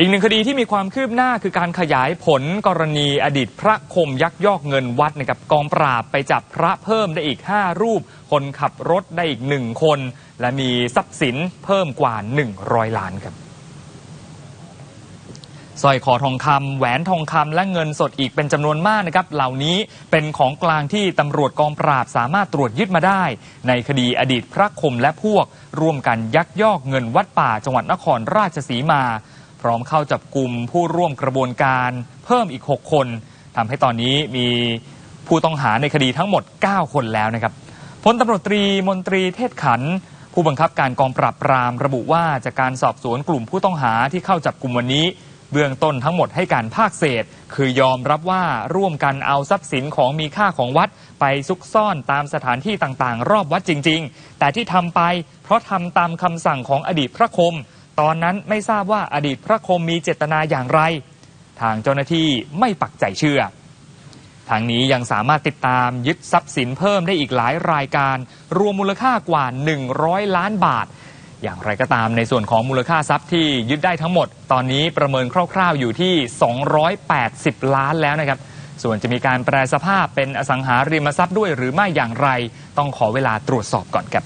อีกหนึ่งคดีที่มีความคืบหน้าคือการขยายผลกรณีอดีตพระคมยักยอกเงินวัดนะครับกองปราบไปจับพระเพิ่มได้อีก 5 รูป คนขับรถได้อีกหนึ่งคน และมีทรัพย์สินเพิ่มกว่า 100 ล้านครับสร้อยคอทองคำแหวนทองคำและเงินสดอีกเป็นจำนวนมากนะครับ เหล่านี้เป็นของกลางที่ตำรวจกองปราบสามารถตรวจยึดมาได้ ในคดีอดีตพระคมและพวก ร่วมกันยักยอกเงินวัดป่าจังหวัดนครราชสีมา พร้อมเข้าจับกลุ่มผู้ร่วมกระบวนการเพิ่มอีก 6 คนทำให้ตอนนี้มีผู้ต้องหาในคดีทั้งหมด 9 คนแล้วนะครับพลตำรวจตรีมนตรีเทศขัน ผู้บังคับการกองปราบปรามระบุว่าจากการสอบสวนกลุ่มผู้ต้องหาที่เข้าจับกลุ่มวันนี้ เบื้องต้นทั้งหมดให้การภาคเศษ คือยอมรับว่าร่วมกันเอาทรัพย์สินของมีค่าของวัด ไปซุกซ่อนตามสถานที่ต่างๆ รอบวัดจริง ๆ แต่ที่ทำไปเพราะทำตามคำสั่งของอดีตพระคม ตอนนั้นไม่ทราบว่าอดีตพระคมมีเจตนาอย่างไร ทางเจ้าหน้าที่ไม่ปักใจเชื่อ ทางนี้ยังสามารถติดตามยึดทรัพย์สินเพิ่มได้อีกหลายรายการ รวมมูลค่ากว่า 100 ล้านบาท อย่างไรก็ตามในส่วนของมูลค่าทรัพย์ที่ยึดได้ทั้งหมด ตอนนี้ประเมินคร่าวๆอยู่ที่ 280 ล้านแล้วนะครับส่วนจะมีการแปลสภาพเป็นอสังหาริมทรัพย์ด้วยหรือไม่อย่างไร ต้องขอเวลาตรวจสอบก่อนครับ